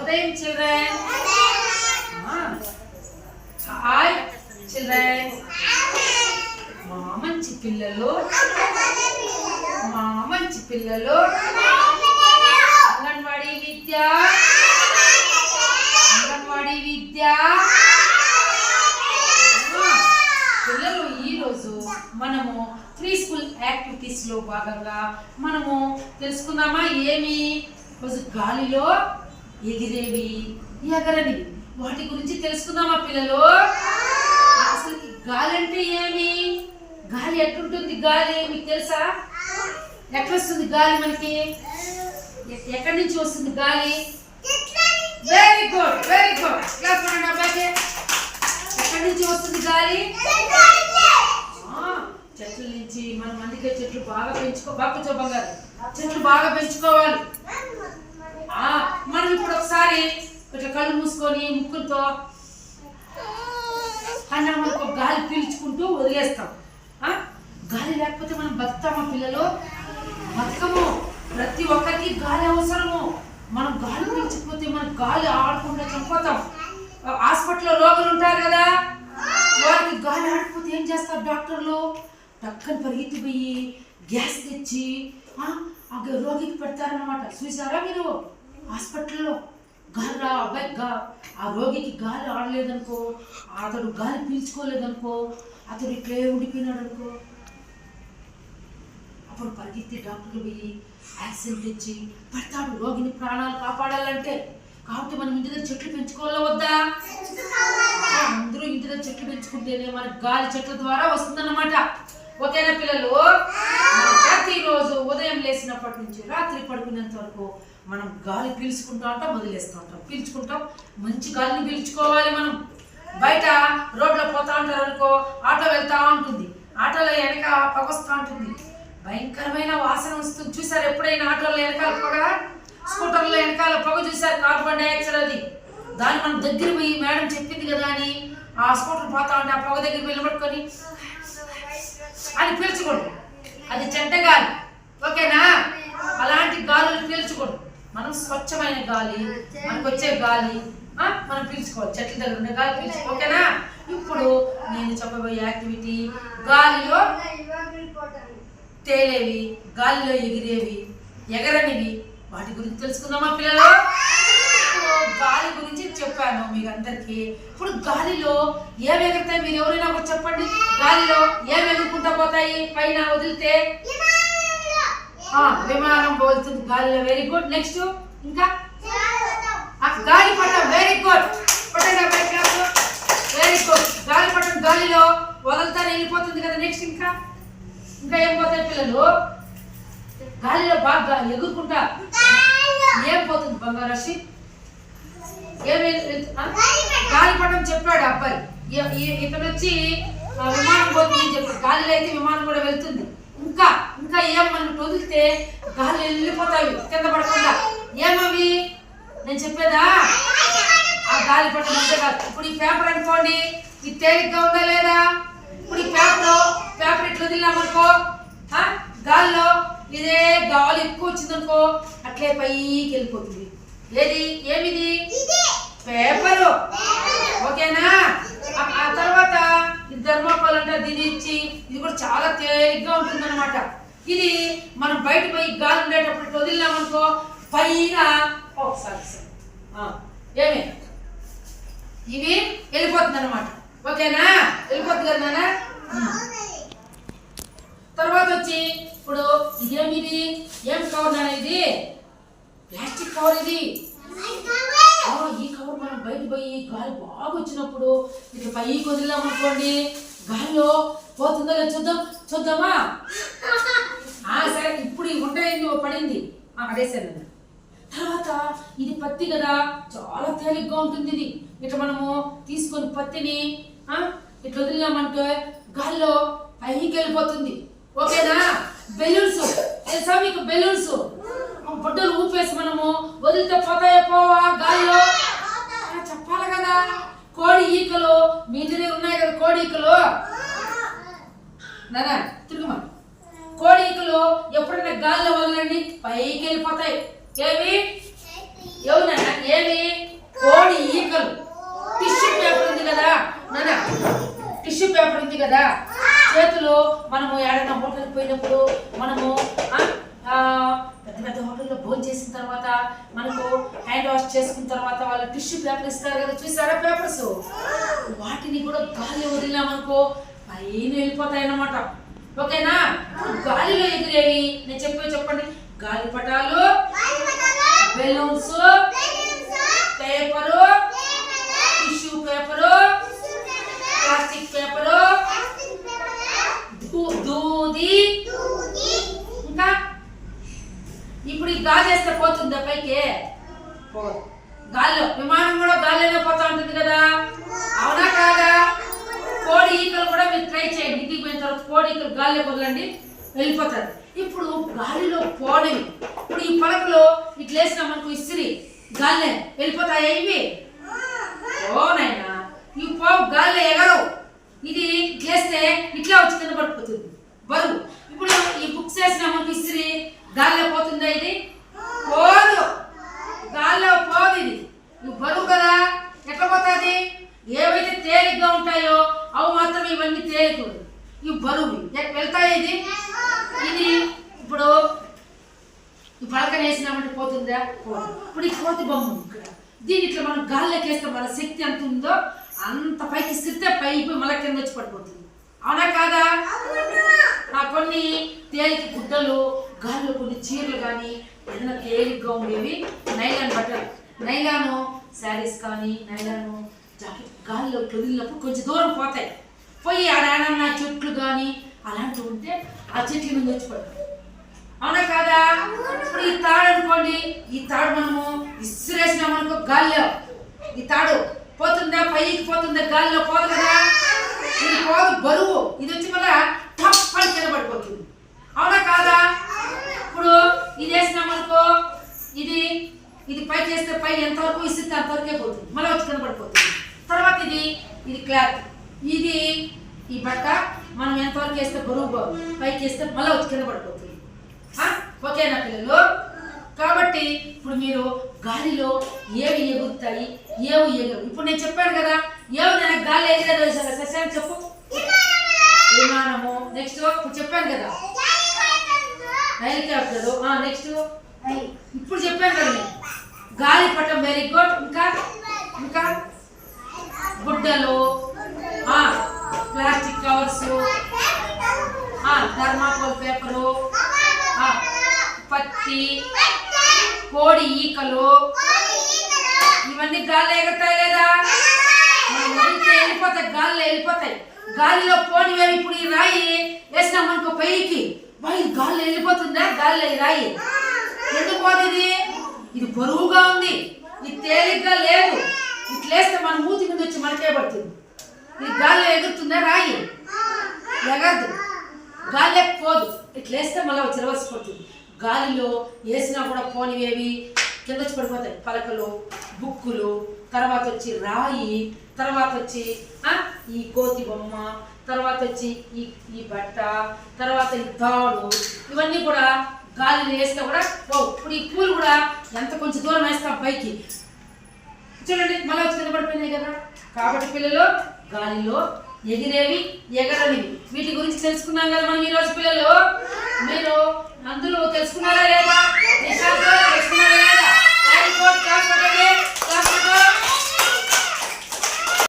ఉదయం children. Hi children. మా మంచి పిల్లలు. మా మంచి పిల్లలు. అంగన్వాడీ విద్య. అంగన్వాడీ విద్య. పిల్లలు ఈరోజు మనము ప్రీ స్కూల్ యాక్టివిటీస్లో భాగంగా మనము తెలుసుకుందామా ఏమి? రోజు గాలిలో ఎగిరేవి ఎగరనివి. వాటి గురించి తెలుసుకుందామా పిల్లలు? అసలు గాలి అంటే ఏమి? గాలి ఎట్లుంటుంది గాలి? మీకు తెలుసా? ఎట్లా వస్తుంది గాలి మనకి? ఎక్కడి నుంచి వస్తుంది గాలి? Very good very good class కొనండి ఎక్కడి నుంచి వస్తుంది గాలి? చెట్ల నుంచి. మనం అందుకే చెట్లు బాగా పెంచుకో బాగా కూర్చో చెట్లు బాగా పెంచుకోవాలి. మనం ఇప్పుడు ఒకసారి కొంచెం కళ్ళు మూసుకొని ముక్కులతో అన్న మనకు ఒక గాలి పీల్చుకుంటూ వదిలేస్తాం. గాలి లేకపోతే మనం బతుకుతామా పిల్లలు? బతకము. ప్రతి ఒక్కరికి గాలి అవసరము. మనం గాలి పీల్చకపోతే మనం గాలి ఆడకుండా చనిపోతాం హాస్పిటల్లో రోగులు ఉంటారు కదా? వారికి గాలి ఆడకపోతే ఏం చేస్తారు డాక్టర్లు? టక్కని పరిగెత్తిపోయి గ్యాస్ తెచ్చి ఆ, ఆ రోగికి పెడతారన్నమాట. చూసారా మీరు? హాస్పిటల్లో గాలి రా అబ్బాయి గా ఆ రోగికి గాలి ఆడలేదనుకో అతడు గాలి పీల్చుకోలేదనుకో అతడు ఇట్లే ఉండిపోయినాడు అనుకో అప్పుడు పరిగెత్తి డాక్టర్లు పోయి యాక్సిడెంట్ ఇచ్చి పడతాడు రోగిని ప్రాణాలు కాపాడాలంటే. కాబట్టి మనం ఇంటి దగ్గర చెట్లు పెంచుకోవాలా వద్దా? అందరూ ఇంటి దగ్గర చెట్లు పెంచుకుంటేనే మనకు గాలి చెట్ల ద్వారా వస్తుందన్నమాట. ఓకేనా పిల్లలు? ప్రతిరోజు ఉదయం లేచినప్పటి నుంచి రాత్రి పడుకునేంత వరకు మనం గాలి పీల్చుకుంటూ ఉంటాం వదిలేస్తూ ఉంటాం. పీల్చుకుంటాం. మంచి గాలిని పీల్చుకోవాలి మనం. బయట రోడ్లో పోతా ఉంటారు అనుకో ఆటో వెళ్తా ఉంటుంది. ఆటోలో వెనక పగొస్తూ ఉంటుంది. భయంకరమైన వాసన వస్తుంది. చూసారు ఎప్పుడైనా ఆటోలో వెనకాల పొగ? స్కూటర్లో వెనకాల పొగ చూసారు? కార్బన్ డైఆక్సైడ్ అది. దాన్ని మనం దగ్గర పోయి మేడం చెప్పింది కదా అని ఆ స్కూటర్ పోతా ఉంటే ఆ పొగ దగ్గర వెళ్ళబట్టుకొని నిలబడుకొని అని పీల్చకూడదు అది చెడ్డ గాలి. ఓకేనా? అలాంటి గాలులు పీల్చకూడదు. మనం స్వచ్ఛమైన గాలి మనకు వచ్చే గాలి మనం పీల్చుకోవాలి. చెట్ల దగ్గర ఉండే గాలి పీల్చు ఓకేనా? ఇప్పుడు నేను చెప్పబోయే యాక్టివిటీ గాలిలో తేలేవి గాలిలో ఎగిరేవి ఎగరనివి. వాటి గురించి తెలుసుకుందామా పిల్లలు? గాలి గురించి చెప్పాను మీకు అందరికి ఇప్పుడు గాలిలో ఏం ఎగురుతాయి మీరు ఎవరైనా ఒకటి చెప్పండి. గాలిలో ఏం ఎగురుకుంటా పోతాయి? పైన వదిలితే? విమానం పోతుంది గాలిలో వెరీ గుడ్ నెక్స్ట్ ఇంకా? గాలి పట్టం వెరీ గుడ్ వెరీ గుడ్ గాలిపటం గాలిలో వదులుతానే వెళ్ళిపోతుంది కదా. నెక్స్ట్ ఇంకా? ఇంకా ఏం పోతాయి పిల్లలు? గాలిలో బాగా ఎగురుకుంటా. ఏం పోతుంది బంగారాశి ఏమి గాలిపటం చెప్పాడు అబ్బాయి. ఇతను వచ్చి విమానం పోతుంది చెప్పాడు. గాలిలో అయితే విమానం కూడా వెళ్తుంది. ఇంకా ఇంకా ఏం మనం వదిలితే గాలి వెళ్ళిపోతాయి కింద పడకుండా. ఏమవి? నేను చెప్పేదా? ఆ గాలిపటం అంతే కాదు. ఇప్పుడు ఈ పేపర్ అనుకోండి ఇది తేలిగ్గా ఉందా లేదా? ఇప్పుడు ఈ పేపర్ పేపర్ ఇట్లా వదిలినామనుకో గాలిలో గాల్లో ఇదే గాలి ఎక్కువ వచ్చిందనుకో అట్లే పైకి వెళ్ళిపోతుంది. ఏది? ఏమిది? పేపరు. ఓకేనా? ఆ- తర్వాత ఈ ధర్మకోల్ అంటే దీన్ని ఇచ్చి ఇది కూడా చాలా తేలిగ్గా ఉంటుంది అనమాట ఇది మనం బయట పోయి గాలి ఉండేటప్పుడు ఇట్లా వదిలినామనుకో పైన ఓ, సారీ, సారీ. ఆ, ఏమి? ఇవి వెళ్ళిపోతుంది అనమాట ఓకేనా? వెళ్ళిపోతుంది కదా. తర్వాత వచ్చి ఇప్పుడు ఇదేమిది ఏం కవర్ ఇది? ప్లాస్టిక్ కవర్ ఇది. బయట పోయి గాలి బాగా వచ్చినప్పుడు ఇట్లా పైకి వదిలామనుకోండి గాలిలో పోతుందో లేదో చూద్దాం చూద్దామా? ఆ సరే ఇప్పుడు ఈ ఉంటాయింది పడింది. ఆ, పడేసాను తర్వాత ఇది పత్తి కదా చాలా తేలిగ్గా ఉంటుంది ఇది. ఇట్లా మనము తీసుకొని పత్తిని ఇట్లా వదిలినామంటే గాల్లో పైకి వెళ్ళిపోతుంది. ఓకేనా? బెలూన్స్. తెలుసా మీకు బెలూన్స్? బొడ్డలు ఊపేసి మనము వదిలితే పోతాయో పోవా గాల్లో? కదా? కోడి ఈకలు మీ ఇంటి దగ్గర ఉన్నాయి కదా కోడి ఈకలు? నానా తిరుగుమా కోడి ఈకలు ఎప్పుడైనా గాల్లో వదలండి పైకి వెళ్ళిపోతాయి. ఏవి? ఎవరు ఏవి? కోడి ఈకలు. టిష్యూ పేపర్ ఉంది కదా? నానా టిష్యూ పేపర్ ఉంది కదా? చేతులు మనము ఏడైనా హోటల్కి పోయినప్పుడు మనము నాన్న ఏవి తర్వాత మనకు హ్యాండ్ వాష్ చేసుకున్న తర్వాత వాళ్ళు టిష్యూ పేపర్ ఇస్తారు కదా చూసారా పేపర్స్ వాటిని కూడా గాలి వదిలినామనుకో పైన వెళ్ళిపోతాయి అన్నమాట. ఓకేనా? గాలిలో ఎగిరేవి నేను చెప్పే చెప్పండి. గాలిపటాలు balloons paper tissue paper plastic paper దూ- దూది ఇంకా ఇప్పుడు ఈ గాలి పోతుందా పైకి. గాల్లో విమానం కూడా గాలిలోనే పోతా ఉంటుంది కదా? అవునా కాదా? కోడి ఈకలు కూడా మీరు ట్రై చేయండి. ఇంటికి పోయిన తర్వాత కోడి ఈకలు గాలిలో వదలండి వెళ్ళిపోతారు. ఇప్పుడు గాలిలో పోనివి. ఇప్పుడు ఈ పలకలో ఇట్లా వేసినా మనకు ఇసిరి గాల్లే. వెళ్ళిపోతాయి ఇవి? ఓనైనా ఈ పోవు గాల్లో ఎగరవు. ఇది ఇట్లేస్తే ఇట్లా వచ్చి కింద పడిపోతుంది. బరువు. ఇప్పుడు ఈ బుక్స్ వేసిన మనకి ఇస్త్రీ గాల్లో పోతుందా ఇది పోదు గాల్లో పోదు ఇది ఇది బరువు కదా ఎట్లా పోతుంది ఏవైతే తేలిగ్గా ఉంటాయో అవి మాత్రం ఇవన్నీ తేలికలు ఇవి బరువు ఎట్- వెళ్తాయి ఇది ఇది ఇప్పుడు ఈ పలకన వేసినామంటే పోతుందా పోదు ఇప్పుడు ఈ కోతి బొమ్మ ఉంది ఇక్కడ దీని ఇట్లా మనం గాల్లోకి వేస్తే మన శక్తి ఎంత ఉందో అంత పైకి ఇస్తే పైకి మళ్ళీ కింద వచ్చి పడిపోతుంది. అవునా కాదా? ఆ కొన్ని తేలిక గుడ్డలు గాల్లో కొన్ని చీరలు కానీ ఏదైనా తేలిగ్గా ఉండేవి. నైలాన్ బట్టలు. నైలాను శారీస్ కానీ నైలాను జాకెట్ గాల్లో వదిలినప్పుడు కొంచెం దూరం పోతాయి. పోయి ఆడేమన్నా చెట్లు కానీ అలాంటివి ఉంటే ఆ చెట్ల మీద వచ్చి పడుతుంది అవునా కాదా? ఇప్పుడు ఈ తాడు అనుకోండి ఈ తాడు మనము ఇసిరేసినాం అనుకో గాల్లో. ఈ తాడు పోతుందా? పైకి పోతుందా? గాల్లో పోదు కదా? ఇది పోదు బరువు. ఇది వచ్చి మళ్ళా తప్పని కింద పడిపోతుంది. అవునా కాదా? ఇప్పుడు ఇది వేసినాం అనుకో ఇది ఇది పై చేస్తే పై ఎంతవరకు ఇస్తే అంతవరకే పోతుంది. మళ్ళీ వచ్చి కింద పడిపోతుంది. తర్వాత ఇది ఇది క్లాత్. ఇది ఈ బట్ట మనం ఎంతవరకు వేస్తే బరువు పైకి వేస్తే మళ్ళీ వచ్చి కింద పడిపోతుంది. ఓకేనా పిల్లలు? కాబట్టి ఇప్పుడు మీరు గాలిలో ఏవి ఎగురుతాయి ఏవి ఎగరు? ఇప్పుడు నేను చెప్పాను కదా ఏవి నేను గాలి ఎగిరేది శశాంక్ చెప్పు. విమానము. నెక్స్ట్ ఇప్పుడు చెప్పాను కదా. హెలికాప్టర్. నెక్స్ట్ ఇప్పుడు చెప్పాను కదా నేను. పట్టం వెరీ గుడ్ ఇంకా? ఇంకా? గుడ్డలు. ప్లాస్టిక్ కవర్స్ థర్మాకోల్ పేపరు పత్తి కోడి ఈకలు. ఇవన్నీ గాల్లో ఎగురుతాయి లేదా? వెళ్ళిపోతాయి గాల్లో వెళ్ళిపోతాయి. గాలిలో పోనివేవి ఇప్పుడు ఈ రాయి వేసినాం అనుకో పైకి. పై గాల్లో వెళ్ళిపోతుందా? గాల్లో ఈ రాయి. ఎందుకు పోదు ఇది బరువుగా ఉంది. ఇది తేలిగ్గా లేదు. ఇట్లేస్తే మన మూతి మీద వచ్చి మనకే పడుతుంది. ఇది గాల్లో ఎగురుతుందా రాయి? ఎగరదు. గాలి పోదు. ఇట్లేస్తే మళ్ళీ వచ్చి గాలిలో వేసినా కూడా పోనివేవి కింద వచ్చి పడిపోతాయి పలకలు బుక్కులు తర్వాత వచ్చి రాయి తర్వాత వచ్చి ఈ కోతి బొమ్మ తర్వాత వచ్చి ఈ ఈ బట్ట తర్వాత ఈ తాడు ఇవన్నీ కూడా గాలిలో వేస్తే కూడా పోవు ఇప్పుడు ఈ పూలు కూడా ఎంత కొంచెం దూరం వేస్తాం పైకి. చూడండి మళ్ళీ వచ్చి కింద పడిపోయినాయి కదా. కాబట్టి పిల్లలు గాలిలో ఎగిరేవి ఎగరనివి. వీటి గురించి తెలుసుకున్నాం కదా మనం ఈరోజు పిల్లలు. మీరు మందులు తెలుసుకున్నారా లేదా? తెలుసుకున్నారా